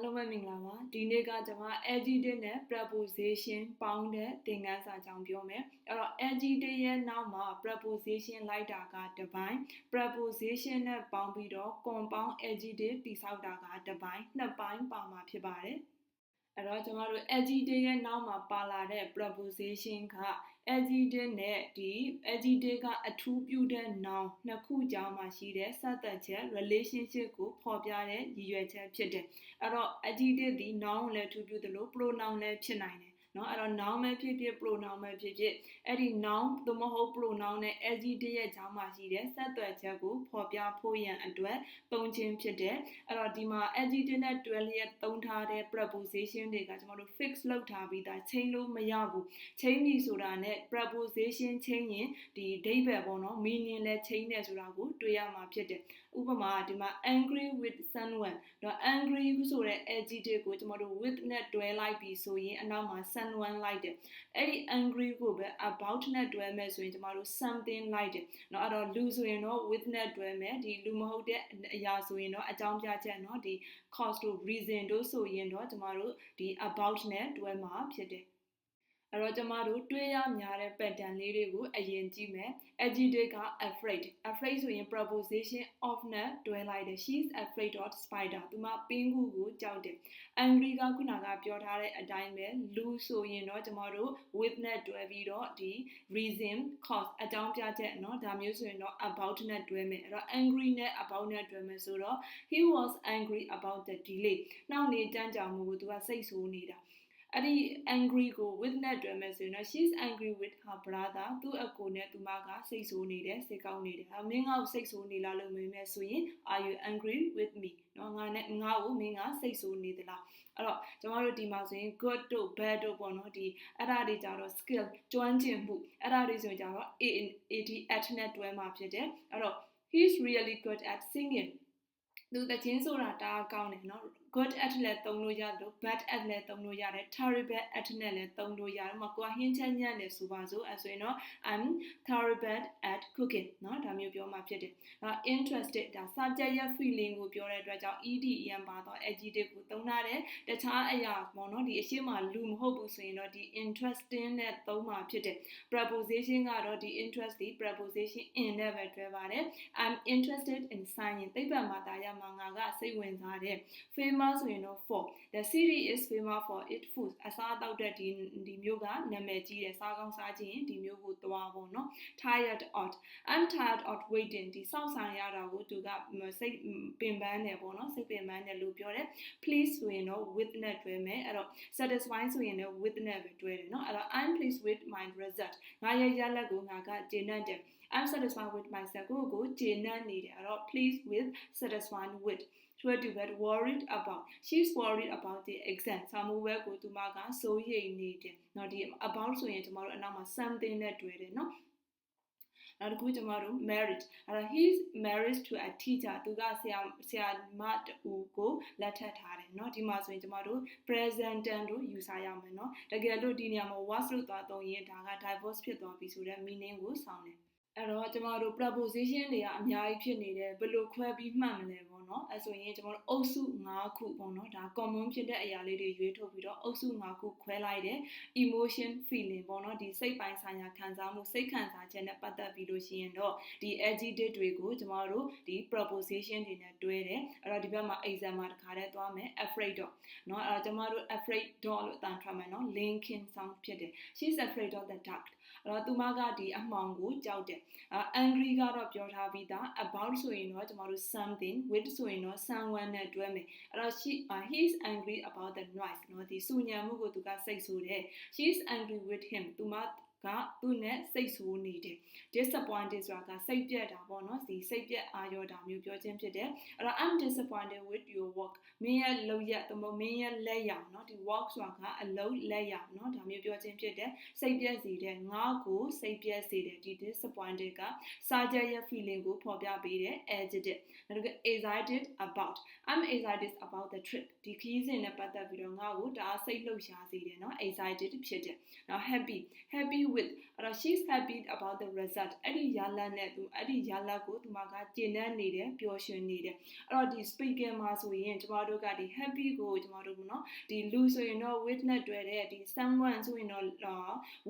အားလုံးပဲမင်္ဂလာပါဒီနေ့ကကျွန်မ adjective နဲ့ preposition ပေါင်းတဲ့သင်ခန်းစာကြောင်းပြောမယ်အဲ့တော့ adjective ရဲ့နောက်မှာ preposition လိုက်တာကတစ်ပိုင်း preposition နဲ့ပေါင်းပြီးတော့ compound adjective တိဆောက်တာကတစ်ပိုင်းနှစ်ပိုင်းပါမှာဖြစ်ပါတယ်အဲ့တော့ကျွန်တော်တို့ adjective ရဲ့နောက်မှာပါလာတဲ့ preposition က adjective နဲ့ဒီ adjective ကအထူးပြုတဲ့ noun နှစ်ခုကြားမှာရှိတဲ့စသက်ချက် relationship ကိုဖော်ပြတဲ့ရည်ရွယ်ချက်ဖြစ်တယ်အဲ့တော့ adjective ဒီ noun ကိုလည်းအထူးပြုသလို pronoun လည်းဖြစ်နိုင်တယ် เนาะအဲ့တော့ noun ပဲဖြစ်ဖြစ် pronoun ပဲဖြစ်ဖြစ်အဲ့ဒီ noun သို့မဟုတ် pronoun နဲ့ adjective ရဲ့ကြားမှာရှိတဲ့ဆက်သွယ်ချက်ကိုဖော်ပြဖို့ရန်အတွက်သုံးခြင်းဖြစ်တယ်အဲ့တော့ဒီမှာ adjective နဲ့တွဲလျက်သုံးထားတဲ့ preposition တွေကကျွန်တော်တို့ fix လုပ်ထားပြီးသားချိန်လို့မရဘူးချိန်ပြီဆိုတာနဲ့ preposition ချိန်ရင်ဒီအဓိပ္ပာယ်ပေါ့နော် meaning လဲချိန်တယ်ဆိုတာကိုတွေ့ရမှာဖြစ်တယ်ဥပမာဒီမှာ angry with someone တော့ angry ဆိုတဲ့ adjective ကိုကျွန်တော်တို့ with နဲ့တွဲလိုက်ပြီးဆိုရင်အနောက်မှာ someone လိုက်တယ်အဲ့ဒီ angry ကိုပဲ about နဲ့တွဲမယ်ဆိုရင်ကျွန်တော်တို့ something လိုက်တယ်เนาะအဲ့တော့လူဆိုရင်တော့ with နဲ့တွဲမယ်ဒီလူမဟုတ်တဲ့အရာဆိုရင်တော့အကြောင်းပြချက်เนาะဒီ cause တို့ reason တို့ဆိုရင်တော့ကျွန်တော်တို့ဒီ about နဲ့တွဲမှာဖြစ်တယ် အဲ့တော့ကျမတို့တွေးရများတဲ့ pattern လေးတွေကိုအရင်ကြည့်မယ် adjective က afraid afraid ဆိုရင် preposition of နဲ့တွဲလိုက်တယ် she is afraid of spider သူမပင်းကူကိုကြောက်တယ် angry ကခုနကပြောထားတဲ့အတိုင်းပဲလူဆိုရင်တော့ကျမတို့ with နဲ့တွဲပြီးတော့ဒီ reason cause အကြောင်းပြချက်เนาะဒါမျိုးဆိုရင်တော့ about နဲ့တွဲမယ်အဲ့တော့ angry နဲ့ about နဲ့တွဲမယ်ဆိုတော့ he was angry about the delay နောက်နေကြမ်းကြောင်မှုကိုသူကစိတ်ဆိုးနေတာ အဲ့ဒီ angry ကို with နဲ့တွဲမယ်ဆိုရင်တော့ she's angry with her brother သူ့အကိုနဲ့သူမကစိတ်ဆိုးနေတယ်စိတ်ကောင်းနေတယ်အမင်းကစိတ်ဆိုးနေလားလို့မေးမယ်ဆိုရင် are you angry with me နော်ငါနဲ့ငါ့ကိုမင်းကစိတ်ဆိုးနေသလားအဲ့တော့ကျွန်တော်တို့ဒီမှာဆိုရင် good တို့ bad တို့ပေါ့နော်ဒီအဲ့ဒါတွေကြတော့ skill ကျွမ်းကျင်မှုအဲ့ဒါတွေဆိုရင်ကြတော့ a ad at နဲ့တွဲမှာဖြစ်တယ်အဲ့တော့ he's really good at singing သူသချင်းဆိုတာတအားကောင်းတယ်နော် good at လည်းသုံးလို့ရတယ်လို့ bad at လည်းသုံးလို့ရတယ် terrible at နဲ့လည်းသုံးလို့ရတယ်။မကွာဟင်းချမ်းညံ့တယ်ဆိုပါစို့အဲဆိုရင်တော့ I'm terrible at cooking เนาะဒါမျိုးပြောမှဖြစ်တယ်။အဲ interested ဒါ subject ရဲ့ feeling ကိုပြောတဲ့အတွက်ကြောင့် ed en ပါတော့ adjective ကိုသုံးထားတယ်။တခြားအရာပေါ့နော်ဒီအရှိမလူမဟုတ်ဘူးဆိုရင်တော့ဒီ interesting နဲ့သုံးမှဖြစ်တယ်။ preposition ကတော့ဒီ interest ဒီ preposition in နဲ့ပဲတွဲပါတယ်။ I'm interested in science သိပ္ပံဘာသာရမှာငါကစိတ်ဝင်စားတယ်။ famous famous ဆိုရင်တော့ for the city is famous for its food အစားအသောက်တဲ့ဒီဒီမြို့ကနာမည်ကြီးတယ်စားကောင်းစားခြင်းဒီမြို့ကိုသွားဖို့နော် tired out i'm tired out waiting ဒီစောင့်ဆိုင်ရတာကိုသူကစိတ်ပင်ပန်းတယ်ပေါ့နော်စိတ်ပင်ပန်းတယ်လို့ပြောတယ် please ဆိုရင်တော့ with နဲ့တွဲမယ်အဲ့တော့ satisfy ဆိုရင်လည်း with နဲ့ပဲတွဲတယ်နော်အဲ့တော့ i'm pleased with my result ငါရဲ့ရလဒ်ကိုငါကကျေနပ်တယ် I'm satisfied with myself ကိုကိုကျေနပ်နေတယ်အဲ့တော့ please with satisfied with တွဲတူပဲ worried about she's worried about the exam စာမိုးဘဲကိုသူမကစိုးရိမ်နေတယ်เนาะဒီ about ဆိုရင်ကျမတို့အနောက်မှာ something နဲ့တွဲတယ်เนาะနောက်တစ်ခုကျမတို့ married အဲ့တော့ he is married to a teacher သူကဆရာဆရာမတူကိုလက်ထပ်ထားတယ်เนาะဒီမှာဆိုရင်ကျမတို့ present tense တို့ယူဆရမယ်เนาะတကယ်လို့ဒီနေရာမှာ was လို့သွားသုံးရင်ဒါက divorce ဖြစ်သွားပြီဆိုတဲ့ meaning ကိုဆောင်တယ် အဲ့တော့ကျမတို့ proposition တွေကအများကြီးဖြစ်နေတယ်ဘယ်လိုခွဲပြီးမှတ်မလဲပေါ့နော်အဲ့ဆိုရင်ကျမတို့အုပ်စု၅ခုပေါ့နော်ဒါ common ဖြစ်တဲ့အရာလေးတွေရွေးထုတ်ပြီးတော့အုပ်စု၅ခုခွဲလိုက်တယ် emotion feeling ပေါ့နော်ဒီစိတ်ပိုင်းဆိုင်ရာခံစားမှုစိတ်ခံစားချက်နဲ့ပတ်သက်ပြီးလို့ရှိရင်တော့ဒီ adjective တွေကိုကျမတို့ဒီ proposition တွေနဲ့တွဲတယ်အဲ့တော့ဒီဘက်မှာ exam မှာတစ်ခါတည်းသွားမယ် afraid တော့နော်အဲ့တော့ကျမတို့ afraid တော့လို့အတန်ထွက်မယ်နော် linking sound ဖြစ်တယ် she's afraid of the dark အဲ့တော့သူမကဒီအမှောင်ကိုကြောက်တယ်။ angry ကတော့ပြောထားပြီးသား about ဆိုရင်တော့ကျမတို့ something with ဆိုရင်တော့ someone နဲ့တွဲမယ်။အဲ့တော့ she uh, he is angry about the noise နော်ဒီစုညံမှုကိုသူကစိတ်ဆိုးတယ်။ she is angry with him သူမ ကသူ့နဲ့စိတ်ဆိုးနေတယ် disappointed ဆိုတာကစိတ်ပြက်တာပေါ့နော်ဒီစိတ်ပြက်အာရောတာမျိုးပြောခြင်းဖြစ်တယ်အဲ့တော့ I'm disappointed with your work မင်းရဲ့လုပ်ရက်သမမင်းရဲ့လက်ရနော်ဒီ work ဆိုတာကအလုပ်လက်ရနော်ဒါမျိုးပြောခြင်းဖြစ်တယ်စိတ်ပြက်စေတယ်ငါ့ကိုစိတ်ပြက်စေတယ်ဒီ disappointed ကစာချက်ရဲ့ feeling ကိုဖော်ပြပေးတယ် adjective နောက်တစ်ခု excited about I'm excited about the trip ဒီခရီးစဉ်နဲ့ပတ်သက်ပြီးတော့ငါ့ကိုဒါစိတ်လှုပ်ရှားစေတယ်နော် excited ဖြစ်တယ်နောက် happy happy with အဲ့တော့ she's happy about the result အဲ့ဒီရလတ်နဲ့သူအဲ့ဒီရလတ်ကိုသူမကကျင့်တတ်နေတယ်ပျော်ရွှင်နေတယ်အဲ့တော့ဒီ speaking မှာဆိုရင်ကျမတို့ကဒီ happy ကိုကျမတို့ကနော်ဒီလူဆိုရင်တော့ with နဲ့တွေ့တဲ့ဒီ someone ဆိုရင်တော့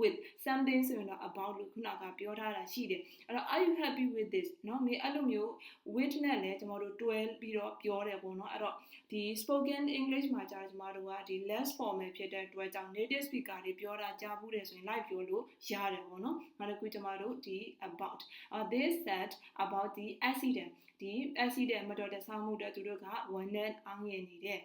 with something ဆိုရင်တော့ about လို့ခုနကပြောထားတာရှိတယ်အဲ့တော့ are you happy with this နော်မေအဲ့လိုမျိုး with နဲ့လည်းကျမတို့တွဲပြီးတော့ပြောတယ်ပေါ့နော်အဲ့တော့ဒီ spoken english မှာကြာကျမတို့ကဒီ less formal ဖြစ်တဲ့အတွက်ကြောင့် native speaker တွေပြောတာကြားဘူးတယ်ဆိုရင် live ပြောလို့ရတယ်ပေါ့နော်နောက်တစ်ခုကျမတို့ဒီ about uh, they said about the accident ဒီ accident မတော်တဆမှုတွေသူတို့ကဝန်နဲ့အောင်ရနေတယ်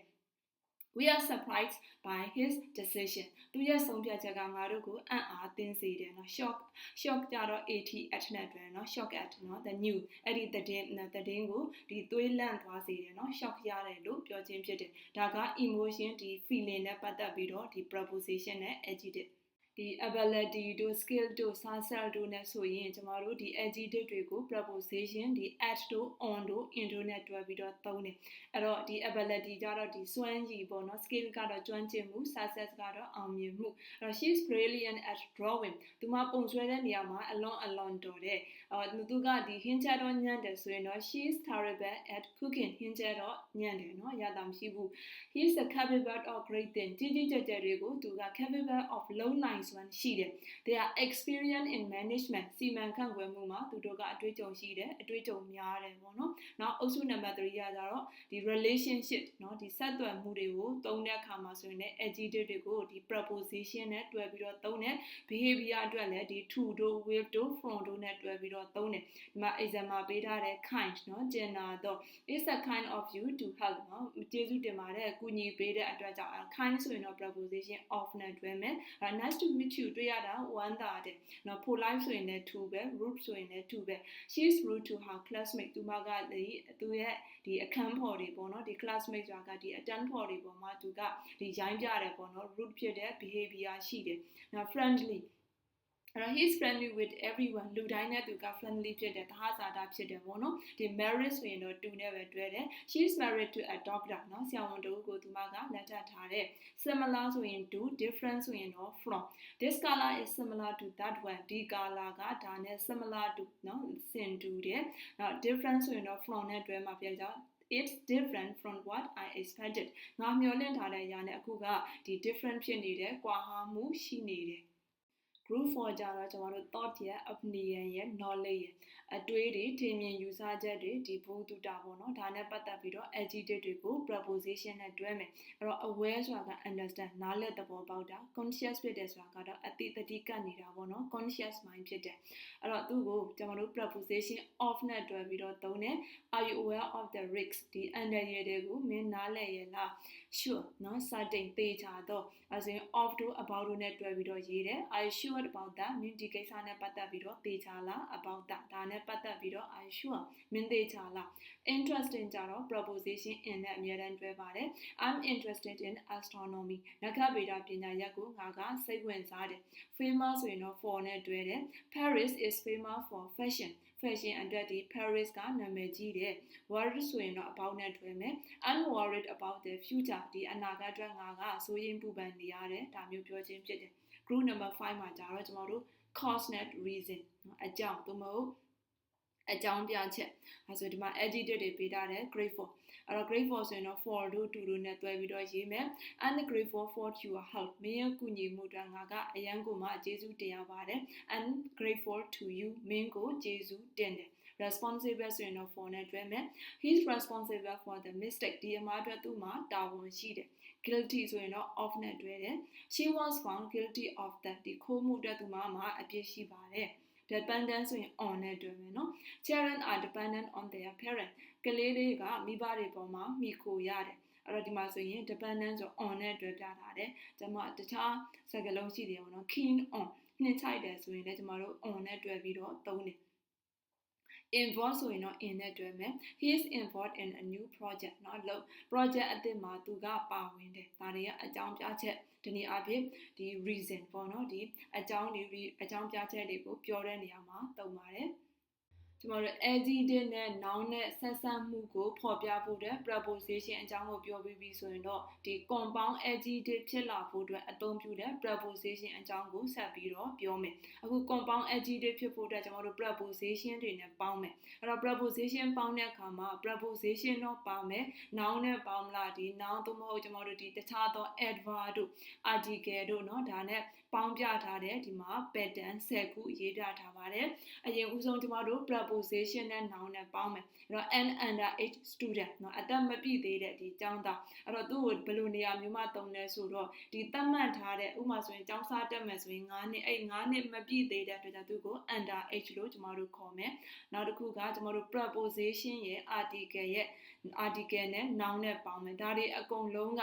we are surprised by his decision သူရဲ့ဆုံးဖြတ်ချက်ကငါတို့ကိုအံ့အားသင့်စေတယ်နော် shock shock ကြတော့ at at နဲ့တွဲနော် shock at နော် the new အဲ့ဒီသတင်းသတင်းကိုဒီသွေးလန့်သွားစေတယ်နော် shock ရတယ်လို့ပြောခြင်းဖြစ်တယ်ဒါက emotion ဒီ feeling နဲ့ပတ်သက်ပြီးတော့ဒီ preposition နဲ့ adjective ဒီ ability တို့ skill တို့ success တို့ ਨੇ ဆိုရင်ကျမတို့ဒီ adjective တွေကို preposition ဒီ at တို့ on တို့ in တို့ ਨੇ တွဲပြီးတော့သုံးတယ်အဲ့တော့ဒီ ability ကြတော့ဒီစွမ်းရည်ပေါ့နော် skill ကတော့ကျွမ်းကျင်မှု success ကတော့အောင်မြင်မှုအဲ့တော့ she is brilliant at drawing သူမပုံဆွဲတဲ့နေရာမှာအလွန်အလွန်တော်တယ်အော်သူကဒီဟင်းချက်တော့ညံ့တယ်ဆိုရင်တော့ she is terrible at cooking ဟင်းချက်တော့ညံ့တယ်နော်ရတာမရှိဘူး he is a capable of great thing ကြီးကြီးကျယ်ကျယ်တွေကိုသူက capable of လုံးနိုင်စွမ်းရှိတယ် they are experienced in management စီမံခန့်ခွဲမှုမှာသူတို့ကအတွေ့အကြုံရှိတယ်အတွေ့အကြုံများတယ်ပေါ့နော်နောက်အုပ်စုနံပါတ်3ကကြတော့ဒီ relationship เนาะဒီဆက်သွယ်မှုတွေကိုသုံးတဲ့အခါမှာဆိုရင်လည်း adjective တွေကိုဒီ preposition နဲ့တွဲပြီးတော့သုံးတယ် behavior အတွက်လည်းဒီ to တို့ will တို့ from တို့နဲ့တွဲပြီးတော့သုံးတယ်ဒီမှာ exam မှာပေးထားတဲ့ kind เนาะကျင်နာတော့ is a kind of you to help เนาะကျေးဇူးတင်ပါတယ်အကူအညီပေးတဲ့အတွက်ကြောင့် kind ဆိုရင်တော့ preposition of နဲ့တွဲမယ် nice to meet you တွေ့ရတာဝမ်းသာတယ်။နော် for life ဆိုရင်လည်း2ပဲ group ဆိုရင်လည်း2ပဲ she is rude to her classmate သူမကလေသူရဲ့ဒီအခန်းဖော်တွေပေါ့နော်ဒီ classmate ဆိုတာကဒီ attend ဖော်တွေပေါ်မှာသူကဒီရိုင်းပြတယ်ပေါ့နော် rude ဖြစ်တဲ့ behavior ရှိတယ်။နော် friendly အဲ့တော့ he is friendly with everyone လူတိုင်းနဲ့သူက friendly ဖြစ်တယ်သဟဇာတာဖြစ်တယ်ပေါ့နော်ဒီ married ဆိုရင်တော့တူနဲ့ပဲတွဲတယ် she is married to a doctor နော်ဆရာဝန်တဦးကိုသူမကလက်ထပ်ထားတယ် similar ဆိုရင် to different ဆိုရင်တော့ from this color is similar to that one ဒီ color ကဒါနဲ့ similar to နော်စင်တူတယ်နော် different ဆိုရင်တော့ from နဲ့တွဲမှာဖြစ်ကြ it's different from what i expected ငါမျှော်လင့်ထားတဲ့အရာနဲ့အခုကဒီ different ဖြစ်နေတယ်၊ကွာဟမှုရှိနေတယ် group 4ကြတော့ကျွန်တော်တို့ thought ရဲ့ opinion ရဲ့ knowledge ရဲ့အတွေးတွေထင်မြင်ယူဆချက်တွေဒီဘုသူတာပေါ့နော်ဒါနဲ့ပတ်သက်ပြီးတော့ adjective တွေကို preposition နဲ့တွဲမယ်အဲ့တော့ aware ဆိုတာက understand နားလည်သဘောပေါက်တာ conscious ဖြစ်တယ်ဆိုတာကတော့အသိတတိကနေတာပေါ့နော် conscious mind ဖြစ်တယ်အဲ့တော့သူ့ကိုကျွန်တော်တို့ preposition of နဲ့တွဲပြီးတော့သုံးတယ် are you aware of the risks ဒီ under ရတွေကိုမင်းနားလည်ရဲ့လား sure နော် certain သေချာတော့အဲဆိုရင် of to about တို့နဲ့တွဲပြီးတော့ရေးတယ် i sure about that မင်းဒီကိစ္စနဲ့ပတ်သက်ပြီးတော့သေချာလား about that ဒါနဲ့ပတ်သက်ပြီးတော့ i sure မင်းသေချာလား interesting ကြတော့ preposition in နဲ့အများတန်းတွဲပါတယ် i'm interested in astronomy နက္ခဗေဒပညာရပ်ကိုငါကစိတ်ဝင်စားတယ် famous ဆိုရင်တော့ for နဲ့တွဲတယ် paris is famous for fashion fashion အတွက်ဒီ Paris ကနာမည်ကြီးတယ် worried ဆိုရင်တော့ about နဲ့တွဲမယ် I'm worried about the future ဒီအနာဂတ်အတွက်ငါကစိုးရိမ်ပူပန်နေရတယ်ဒါမျိုးပြောခြင်းဖြစ်တယ် group number 5မှာကြာတော့ကျွန်တော်တို့ cause net reason အကြောင်းသို့မဟုတ်အကြောင်းပြချက်အဲဆိုဒီမှာ adjective တွေပေးထားတယ် grade 4 အဲ့တော့ grade 4ဆိုရင်တော့ for တို့2တို့နဲ့တွဲပြီးတော့ရေးမယ် and grade 4 for your help မင်းရဲ့ကူညီမှုအတွက်ငါကအရန်ကိုမှကျေးဇူးတင်ရပါတယ် and grade 4 to you မင်းကိုကျေးဇူးတင်တယ် responsible ဆိုရင်တော့ for နဲ့တွဲမယ် he's responsible for the mistake ဒီအမှားအတွက်သူ့မှာတာဝန်ရှိတယ် guilty ဆိုရင်တော့ of နဲ့တွဲတယ် she was found guilty of that ဒီခိုးမှုအတွက်သူ့မှာမှာအပြစ်ရှိပါတယ် dependent ဆိုရင် on နဲ့တွဲမယ်နော် children are dependent on their parent ကလေးတွေကမိဘတွေပေါ်မှာမိခိုရတယ်အဲ့တော့ဒီမှာဆိုရင် dependent ဆို on နဲ့တွဲပြထားတယ်ကျွန်မတခြားစကားလုံးရှိတယ်ပေါ့နော် keen on နှိမ့်ချိုက်တယ်ဆိုရင်လည်းကျွန်တော်တို့ on နဲ့တွဲပြီးတော့သုံးတယ် involved ဆိုရင်တော့ in နဲ့တွဲမယ် he is involved in a new project เนาะလို့ project အသစ်မှာသူကပါဝင်တယ်ဒါတွေကအကြောင်းပြချက် ဒီနေ့အပြင်ဒီ reason ပေါ့နော်ဒီအကြောင်းတွေအကြောင်းပြချက်တွေကိုပြောတဲ့နေရာမှာသုံးပါတယ်။ ကျ ကျမတို့ adjective နဲ့ noun နဲ့ဆက်ဆက်မှုကိုဖော်ပြဖို့တဲ့ preposition အကြောင်းကိုပြောပြီးပြီဆိုရင်တော့ဒီ compound adjective ဖြစ်လာဖို့အတွက်အသုံးပြုတဲ့ preposition အကြောင်းကိုဆက်ပြီးတော့ပြောမယ်အခု compound adjective ဖြစ်ဖို့အတွက်ကျမတို့ preposition တွေနဲ့ပေါင်းမယ်အဲ့တော့ preposition ပေါင်းတဲ့အခါမှာ preposition တော့ပါမယ် noun နဲ့ပေါင်းမလားဒီ noun သို့မဟုတ်ကျမတို့ဒီတခြားသော adverb တို့ article တို့เนาะဒါနဲ့ ပေါင်းပြထားတဲ့ဒီမှာ pattern 10ခုရေးပြထားပါတယ်အရင်ဦးဆုံးကျမတို့ preposition နဲ့ noun နဲ့ပေါင်းမယ်အဲ့တော့ an under age student เนาะအသက်မပြည့်သေးတဲ့ဒီကျောင်းသားအဲ့တော့သူ့ကိုဘယ်လိုနေရာမျိုးမှသုံးလဲဆိုတော့ဒီသတ်မှတ်ထားတဲ့ဥပမာဆိုရင်ကျောင်းစားတက်မယ်ဆိုရင်9နှစ်အဲ့9နှစ်မပြည့်သေးတဲ့အတွက်ကြောင့်သူ့ကို under age လို့ကျမတို့ခေါ်မယ်နောက်တစ်ခုကကျမတို့ preposition ရဲ့ article ရဲ့ article နဲ့ noun နဲ့ပေါင်းမယ်ဒါတွေအကုန်လုံးက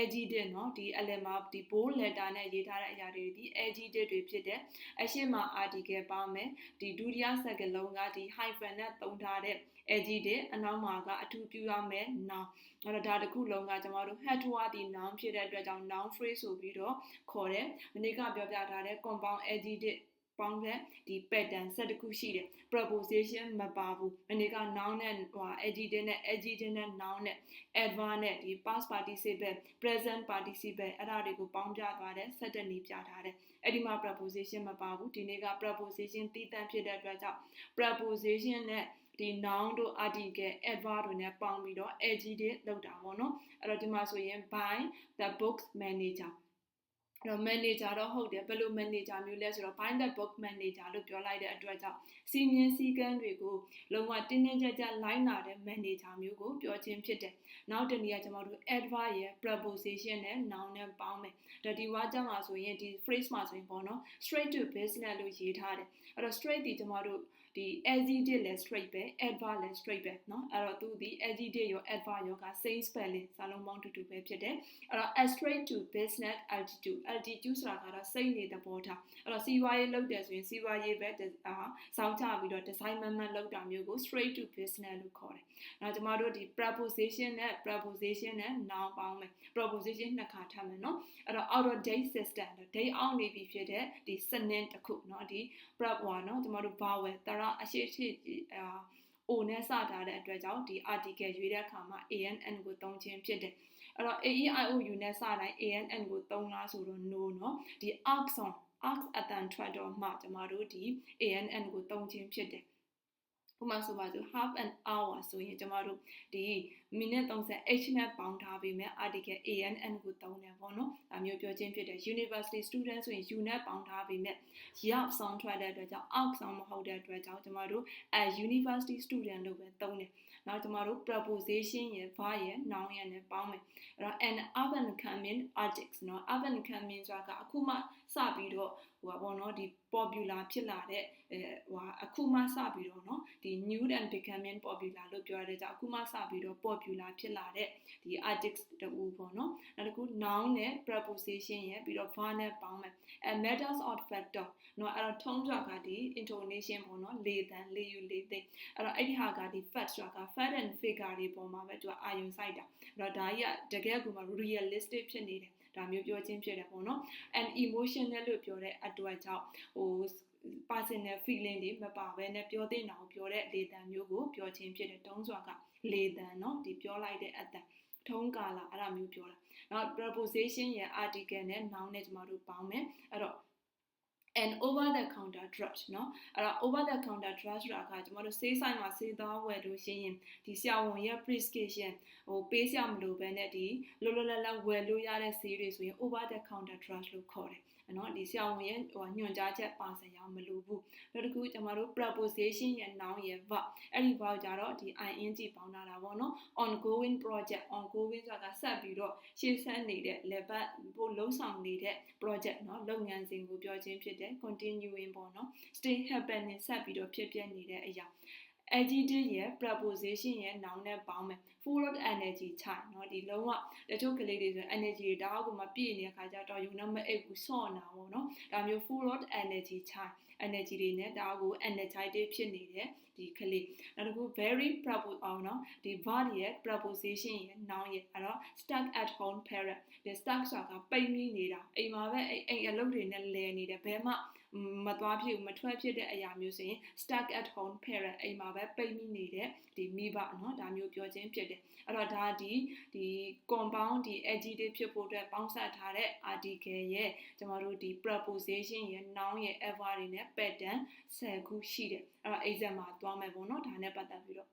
adjective เนาะဒီ element ဒီ bold letter နဲ့ရေးထားတဲ့အရာတွေ ဒီ adjective တွေဖြစ်တယ်အရှင်းမှာ article ပေါင်းမယ်ဒီဒုတိယစကားလုံးကဒီ hyphen နဲ့သုံးထားတဲ့ adjective အနောက်မှာကအထူးပြုရမယ် noun အဲ့တော့ဒါတစ်ခုလုံးကကျွန်တော်တို့ head to ဒီ noun ဖြစ်တဲ့အတွက်ကြောင့် noun phrase ဆိုပြီးတော့ခေါ်တယ်မနေ့ကပြောပြထားတဲ့ compound adjective ပေါင်းတဲ့ဒီ pattern set တစ်ခုရှိတယ် preposition မပါဘူးမနေ့က noun နဲ့ဟို adjective နဲ့ adjective နဲ့ noun နဲ့ adverb နဲ့ဒီ past participle present participle အဲ့ဒါတွေကိုပေါင်းပြသွားတဲ့ set တစ်နည်းပြထားတယ်အဲ့ဒီမှာ preposition မပါဘူးဒီနေ့က preposition တည်တံ့ဖြစ်တဲ့အတွက်ကြောင့် preposition နဲ့ဒီ noun တို့ article adverb တွေနဲ့ပေါင်းပြီးတော့ adjective လောက်တာပေါ့နော်အဲ့တော့ဒီမှာဆိုရင် by the books manager တော့ manager တော့ဟုတ်တယ်ဘယ်လို manager မျိုးလဲဆိုတော့ bind the book manager လို့ပြောလိုက်တဲ့အတွက်ကြောင့်စီမင်းစည်းကမ်းတွေကိုလုံးဝတင်းတင်းကြပ်ကြပ်လိုက်နာတဲ့ manager မျိုးကိုပြောခြင်းဖြစ်တယ်။နောက်တစ်နည်းကကျွန်တော်တို့ adverb ရဲ့ preposition နဲ့ noun နဲ့ပေါင်းမယ်။ဒါဒီဝါကြောင့်မှာဆိုရင်ဒီ phrase မှာဆိုရင်ပေါ့နော် straight to business လို့ရေးထားတယ်။အဲ့တော့ straight ဒီကျွန်တော်တို့ ဒီ adjective လည်း straight ပဲ adverb လည်း straight ပဲเนาะအဲ့တော့သူဒီ adjective ရော adverb ရောက same spelling စာလုံးပေါင်းတူတူပဲဖြစ်တယ်အဲ့တော့ a straight to business altitude altitude ဆိုတာကတော့စိတ်နေသဘောထားအဲ့တော့စီးပွားရေးလုပ်တယ်ဆိုရင်စီးပွားရေးပဲအာစောင့်ချပြီးတော့ design မှန်မှန်လုပ်တာမျိုးကို straight to business လို့ခေါ်တယ်နောက်ကျမတို့ဒီ preposition နဲ့ preposition နဲ့ noun ပေါင်းမယ် preposition နှစ်ခါထပ်မယ်เนาะအဲ့တော့ out of date system date အောက်နေပြီဖြစ်တဲ့ဒီစနစ်တစ်ခုเนาะဒီ prep ဟောเนาะကျမတို့ vowel တရအရှိရှိအာ O နဲ့စထားတဲ့အတွက်ကြောင့်ဒီ article ရွေးတဲ့အခါမှာ ANN ကိုသုံးခြင်းဖြစ်တယ်အဲ့တော့ AEIOU နဲ့စတိုင်း ANN ကိုသုံးလားဆိုတော့ no เนาะဒီ arc song arc အတန်ထွက်တော့မှကျမတို့ဒီ ANN ကိုသုံးခြင်းဖြစ်တယ် ဥပမာဆိုပါစို့ half an hour ဆိုရင်ကျမတို့ဒီ minute 30 h နဲ့ပေါင်းထားပြီးမြဲ article ANN ကိုသုံးတယ်ပေါ့နော်ဒါမျိုးပြောချင်းဖြစ်တယ် university student ဆိုရင် u နဲ့ပေါင်းထားပြီးမြဲ yop sound ထွက်တဲ့အတွက်ကြောင့် out sound မဟုတ်တဲ့အတွက်ကြောင့်ကျမတို့အဲ university student လို့ပဲသုံးတယ်နောက်ကျမတို့ proposition ရယ် verb ရယ် noun ရယ်နဲ့ပေါင်းမယ်အဲ့တော့ an up and coming articles နော် up and coming ဆိုတာကအခုမှစပြီးတော့ ဟိုပါပေါ့နော်ဒီ popular ဖြစ်လာတဲ့အဲဟိုအခုမှစပြီးတော့နော်ဒီ new and becoming popular လို့ပြောရတဲ့ကြောင့်အခုမှစပြီးတော့ popular ဖြစ်လာတဲ့ဒီ artist တူပေါ့နော်နောက်တစ်ခု noun နဲ့ preposition ရယ်ပြီးတော့ verb နဲ့ပေါင်းမယ်အဲ matters of factor နော်အဲ့တော့ထုံးကြွကဒီ intonation ပေါ့နော်လေသံလေယူလေသိအဲ့တော့အဲ့ဒီဟာကဒီ fact ကြွက fact and figure တွေပေါ်မှာပဲသူကအာရုံစိုက်တာအဲ့တော့ဒါကြီးကတကယ်ကူမှာ realistic ဖြစ်နေတယ် ဒါမျိုးပြောချင်းဖြစ်တယ်ပေါ့နော် and emotional လို့ပြောတဲ့အတွက်ကြောင့်ဟို personal feeling တွေမပါဘဲနဲ့ပြောတဲ့နာကိုပြောတဲ့လေတံမျိုးကိုပြောချင်းဖြစ်တယ်တုံးစွာကလေတံเนาะဒီပြောလိုက်တဲ့အတန်ထုံးကာလာအဲ့ဒါမျိုးပြောတာနောက် preposition ရဲ့ article နဲ့ noun နဲ့ကျမတို့ပေါင်းမယ်အဲ့တော့ and over the counter drug เนาะအဲ့တော့ over the counter drug ဆိုတာကကျွန်တော်တို့ဆေးဆိုင်မှာဆေးသားဝယ်လို့ရှိရင်ဒီဆရာဝန်ရဲ့ prescription ဟိုပေးဆရာမလို့ပဲနဲ့ဒီလောလောလတ်လတ်ဝယ်လို့ရတဲ့ဆေးတွေဆိုရင် over the counter drug လို့ခေါ်တယ် နော်ဒီဆရာဝန်ရဲ့ဟိုညွှန်ကြားချက်ပါစရာမလိုဘူးနောက်တစ်ခုကျွန်တော်တို့ preposition ရဲ့ noun ရဲ့ verb အဲ့ဒီ verb ကြတော့ဒီ ing ပေါင်းထားတာပေါ့နော် ongoing project ongoing ဆိုတာကဆက်ပြီးတော့ရှေ့ဆက်နေတဲ့ level ပိုလုံးဆောင်နေတဲ့ project เนาะလုပ်ငန်းစဉ်ကိုပြောခြင်းဖြစ်တယ် continuing ပေါ့နော် stay happening ဆက်ပြီးတော့ဖြစ်ပျက်နေတဲ့အရာ adjective ရဲ့ preposition ရဲ့ noun နဲ့ပေါင်းမယ် full of energy ချเนาะဒီလုံးဝတချို့ကလေးတွေဆို energy တွေတအားကိုမပြည့်နေတဲ့ခါကျတော့ယုံတော့မအိပ်ဘူးဆော့နာပေါ့เนาะဒါမျိုး full of energy ချ energy တွေနဲ့တအားကို energetic ဖြစ်နေတဲ့ဒီကလေးနောက်တစ်ခု very proper အောင်เนาะဒီ verb ရဲ့ preposition ရဲ့ noun ရဲ့အဲ့တော့ stuck at home parent ဒီ stuck ဆိုတာကပိတ်မိနေတာအိမ်မှာပဲအိမ်အိမ်အလုပ်တွေနဲ့လဲနေတယ်ဘယ်မှ မသွားဖြစ်ဘူးမထွက်ဖြစ်တဲ့အရာမျိုးဆိုရင် stuck at home parent အိမ်မှာပဲပိတ်မိနေတဲ့ဒီမိဘเนาะဒါမျိုးပြောခြင်းဖြစ်တယ်အဲ့တော့ဒါဒီဒီ compound ဒီ adjective ဖြစ်ဖို့အတွက်ပေါင်းစပ်ထားတဲ့ article ရဲ့ကျမတို့ဒီ preposition ရဲ့ noun ရဲ့ adverb တွေနဲ့ pattern 10ခုရှိတယ်အဲ့တော့ exam မှာသွားမယ်ပေါ့เนาะဒါနဲ့ပတ်သက်ပြီးတော့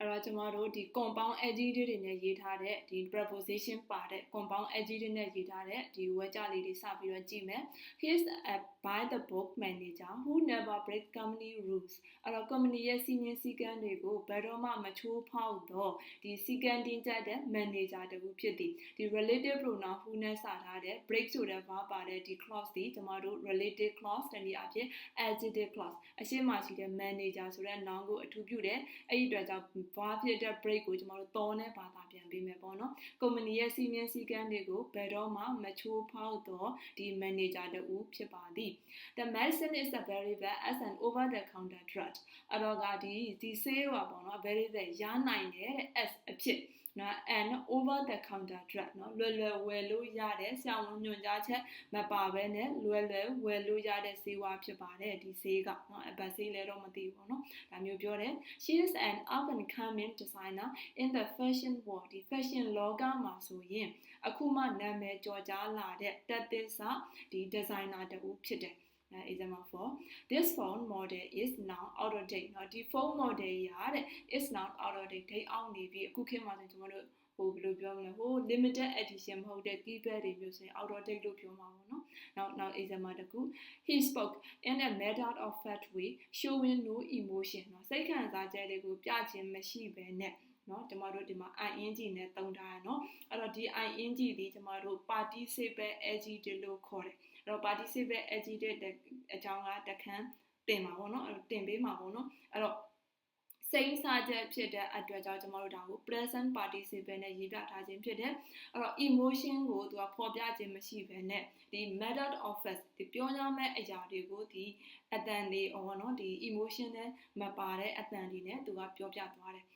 အဲ့တော့ကျမတို့ဒီ compound adjective တွေနဲ့ရေးထားတဲ့ဒီ preposition ပါတဲ့ compound adjective နဲ့ရေးထားတဲ့ဒီ word ကြလေးတွေစပြီးတော့ကြည့်မယ် he is a by the book manager who never break company rules အဲ့တော့ company ရဲ့စီမင်းစည်းကမ်းတွေကိုဘယ်တော့မှမချိုးဖောက်တော့ဒီစည်းကမ်းတင်ကြတဲ့ manager တခုဖြစ်သည်ဒီ relative pronoun who နဲ့စထားတဲ့ break ဆိုတဲ့ verb ပါတဲ့ဒီ clause ဒီကျမတို့ relative clause တနည်းအားဖြင့် adjective clause အရှင်းမှရှိတဲ့ manager ဆိုတဲ့ noun ကိုအထူးပြုတယ်အဲ့ဒီအတွက်ကြောင့် verb ဖြစ်တဲ့ break ကိုကျမတို့တော်နဲ့ဘာသာပြန်ပေးမယ်ပေါ့နော် company ရဲ့စီမင်းစည်းကမ်းတွေကိုဘယ်တော့မှမချိုးဖောက်တော့ဒီ manager တူဖြစ်ပါသည် the medicine is a very bad as an over the counter drug အဲ့တော့ကဒီဒီဆေးပါပေါ့နော် very bad ရနိုင်တယ်တဲ့ as အဖြစ် နော် and over the counter drug နော်လွယ်လွယ်ဝယ်လို့ရတဲ့ဆရာဝန်ညွှန်ကြားချက်မပါဘဲနဲ့လွယ်လွယ်ဝယ်လို့ရတဲ့ဆေးဝါးဖြစ်ပါတယ်ဒီဆေးကနော်အပတ်ဆေးလည်းတော့မသိဘူးနော်ဒါမျိုးပြောတယ် she is an up and coming designer in the fashion world ဒီ fashion လောကမှာဆိုရင်အခုမှနာမည်ကျော်ကြားလာတဲ့တက်သစ်စဒီ designer တူဖြစ်တယ် uh, example for this phone model is now out of date เนาะဒီ phone model ရတဲ့ is now out of date ဒိတ်အောင်နေပြီအခုခေတ်မှာဆိုကျွန်တော်တို့ဟိုဘယ်လိုပြောမလဲဟို limited edition မဟုတ်တဲ့ keypad တွေမျိုးဆိုရင် out of date လို့ပြောမှာပေါ့နော်နောက်နောက် example တခု he spoke in a matter of fact way showing no emotion เนาะစိတ်ခံစားချက်တွေကိုပြခြင်းမရှိဘဲနဲ့เนาะကျမတို့ဒီမှာ ing နဲ့တုံးထားရเนาะအဲ့တော့ဒီ ing ဒီကျမတို့ participle adjective လို့ခေါ်တယ် အဲ့တော့ participle adjective အကြောင်းကတခန်းတင်ပါဘောနော်အဲ့တော့တင်ပေးမှာဘောနော်အဲ့တော့စိမ့်စာချက်ဖြစ်တဲ့အတွက်ကြောင့်ကျွန်တော်တို့ဒါကို present participle နဲ့ရေးပြထားခြင်းဖြစ်တယ်အဲ့တော့ emotion ကိုသူကဖော်ပြခြင်းမရှိဘဲနဲ့ဒီ method of first ဒီပြောရမယ့်အရာတွေကိုဒီအတန်တွေဟောနော်ဒီ emotion နဲ့မပါတဲ့အတန်တွေနဲ့သူကပြောပြသွားတယ်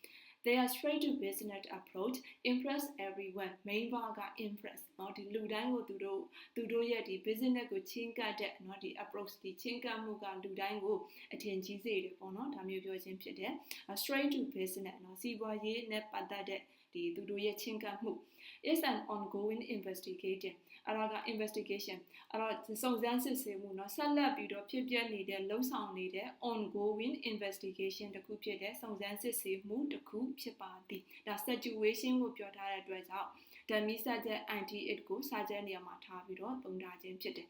they are straight to business approach impress everyone main ဘာက impress เนาะဒီလူတိုင်းကိုသူတို့သူတို့ရဲ့ဒီ business ကိုချင်းကပ်တဲ့เนาะဒီ approach ဒီချင်းကပ်မှုကလူတိုင်းကိုအထင်ကြီးစေတယ်ပေါ့เนาะဒါမျိုးပြောခြင်းဖြစ်တယ် straight to business เนาะစီးပွားရေးနဲ့ပတ်သက်တဲ့ဒီသူတို့ရဲ့ချင်းကပ်မှု is an ongoing investigation အဲ့ဒါက investigation အဲ့တော့စုံစမ်းစစ်ဆေးမှုเนาะဆက်လက်ပြီးတော့ဖြစ်ပျက်နေတဲ့လှုပ်ဆောင်နေတဲ့ ongoing investigation တခုဖြစ်တဲ့စုံစမ်းစစ်ဆေးမှုတခုဖြစ်ပါသည်ဒါ situation ကိုပြောထားတဲ့အတွက်ကြောင့် dummy subject id8 ကိုစာချက်နေရာမှာထားပြီးတော့သုံးထားခြင်းဖြစ်တယ်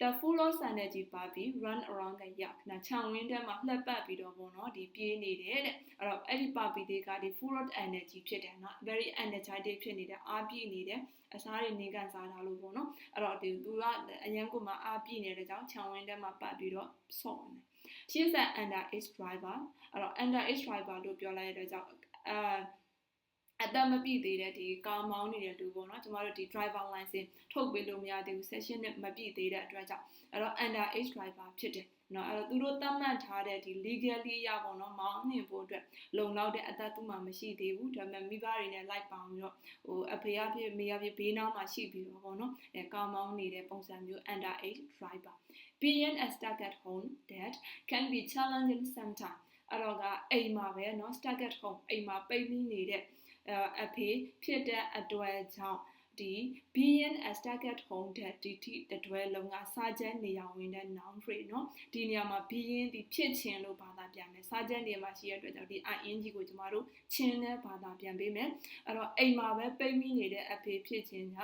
the full of energy ပါပြီး run around the yak နာချောင်းဝင်းထဲမှာလှက်ပတ်ပြီးတော့ပေါ့နော်ဒီပြေးနေတယ်တဲ့အဲ့တော့အဲ့ဒီပါပြီးတွေကဒီ full of energy ဖြစ်တယ်နော် very energetic ဖြစ်နေတဲ့အားပြည့်နေတဲ့အစားတွေနေကန်စားတာလို့ပေါ့နော်အဲ့တော့ဒီသူကအရန်ကိုမှအားပြည့်နေတဲ့ကြောင့်ချောင်းဝင်းထဲမှာပတ်ပြီးတော့ဆော့နေ she is an under age driver အဲ့တော့ under age driver လို့ပြောလိုက်တဲ့ကြောင့်အာ အသက်မပြည့်သေးတဲ့ဒီကားမောင်းနေတဲ့လူပေါ့နော်ကျမတို့ဒီ driver license ထုတ်ပေးလို့မရသေးဘူး session နဲ့မပြည့်သေးတဲ့အတွက်ကြောင့်အဲ့တော့ under age driver ဖြစ်တယ်နော်အဲ့တော့သူတို့သတ်မှတ်ထားတဲ့ဒီ legally ရပေါ့နော်မောင်းနှင်ဖို့အတွက်လုံလောက်တဲ့အသက်သူမှမရှိသေးဘူးဒါပေမဲ့မိဘတွေနဲ့လိုက်ပေါင်းပြီးတော့ဟိုအဖေအဖေမေအဖေဘေးနားမှာရှိပြီးတော့ပေါ့နော်အဲကားမောင်းနေတဲ့ပုံစံမျိုး under age driver being a stuck at home that can be challenging sometimes အဲ့တော့ကအိမ်မှာပဲเนาะ stuck at home အိမ်မှာပိတ်ပြီးနေတဲ့ အဖေဖြစ်တဲ့အတွက်ကြောင့်ဒီ being a stuck at home တဲ့ဒီတိတတွဲလုံးကစာချက်နေရာဝင်တဲ့ noun phrase เนาะဒီနေရာမှာ being ဒီဖြစ်ခြင်းလို့ဘာသာပြန်မယ်စာချက်နေရာမှာရှိရတဲ့အတွက်ကြောင့်ဒီ ing ကိုကျမတို့ချင်းနဲ့ဘာသာပြန်ပေးမယ်အဲ့တော့အိမ်မှာပဲပိတ်မိနေတဲ့အဖေဖြစ်ခြင်းက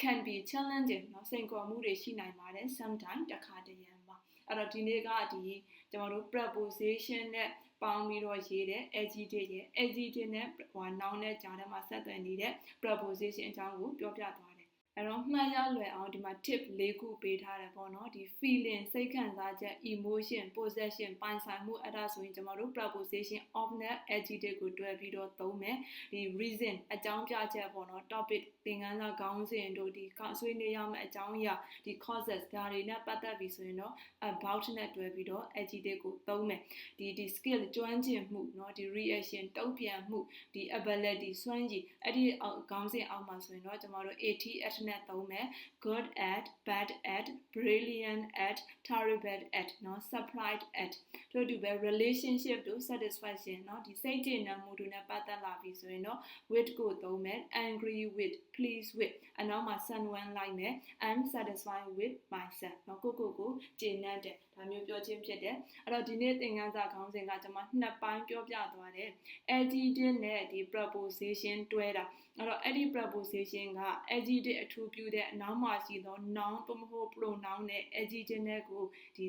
can be challenging เนาะစိန်ခေါ်မှုတွေရှိနိုင်ပါတယ် sometime တခါတရံမှာအဲ့တော့ဒီနေ့ကဒီကျမတို့ preposition နဲ့ ပေါင်းပြီးတော့ရေးတဲ့ adjective ရဲ့ adjective နဲ့ဟို noun နဲ့ကြားထဲမှာဆက်သွယ်နေတဲ့ preposition အကြောင်းကိုပြောပြသွားတယ် အဲ့တော့မှတ်ရလွယ်အောင်ဒီမှာ tip ၄ခုပေးထားတယ်ပေါ့နော်ဒီ feeling စိတ်ခံစားချက် emotion possession ပိုင်ဆိုင်မှုအဲ့ဒါဆိုရင်ကျွန်တော်တို့ preposition of နဲ့ adjective ကိုတွဲပြီးတော့သုံးမယ်ဒီ reason အကြောင်းပြချက်ပေါ့နော် topic သင်ခန်းစာခေါင်းစဉ်တို့ဒီဆွေးနွေးရမယ့်အကြောင်းအရာဒီ causes ဒါတွေနဲ့ပတ်သက်ပြီးဆိုရင်တော့ about နဲ့တွဲပြီးတော့ adjective ကိုသုံးမယ်ဒီဒီ skill ကျွမ်းကျင်မှုเนาะဒီ reaction တုံ့ပြန်မှုဒီ ability စွမ်းရည်အဲ့ဒီခေါင်းစဉ်အောက်မှာဆိုရင်တော့ကျွန်တော်တို့ at at နဲ့သုံးမယ် good at bad at brilliant at terrible at เนาะ surprised at တို့တူပဲ relationship တို့ satisfaction เนาะဒီစိတ်ကျေနပ်မှုတို့နဲ့ပတ်သက်လာပြီဆိုရင်တော့ with ကိုသုံးမယ် angry with pleased with အနောက်မှာ someone လိုက်မယ် i'm satisfied with myself เนาะကိုကိုကိုကျေနပ်တယ်ဒါမျိုးပြောခြင်းဖြစ်တယ်အဲ့တော့ဒီနေ့သင်ခန်းစာခေါင်းစဉ်ကကျွန်မနှစ်ပိုင်းပြောပြသွားတယ် adjective နဲ့ဒီ preposition တွဲတာအဲ့တော့အဲ့ဒီ preposition က adjective အထူး ူးပြုတဲ့အနောက်မှာရှိသော noun သို့မဟုတ် pronoun နဲ့ adjective နဲ့ကိုဒီ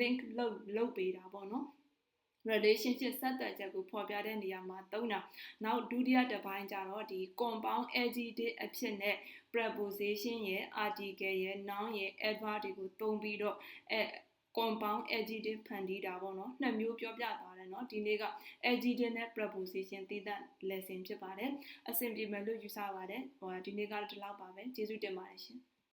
link လုပ်လုပ်ပေးတာပေါ့နော် relationship ဆက်သွယ်ချက်ကိုဖော်ပြတဲ့နေရာမှာသုံးတာနောက်ဒုတိယတစ်ပိုင်းကျတော့ဒီ compound adjective အဖြစ်နဲ့ preposition ရဲ့ article ရဲ့ noun ရဲ့ adverb တွေကိုသုံးပြီးတော့အဲ compound adjective ဖန်တီးတာပေါ့နော်နှစ်မျိုးပြောပြသွားတယ်နော်ဒီနေ့က adjective နဲ့ preposition သီးသန့် lesson ဖြစ်ပါတယ်အဆင်ပြေမယ်လို့ယူဆပါတယ်ဟိုဒီနေ့ကတော့ဒီလောက်ပါပဲကျေးဇူးတင်ပါတယ်ရှင်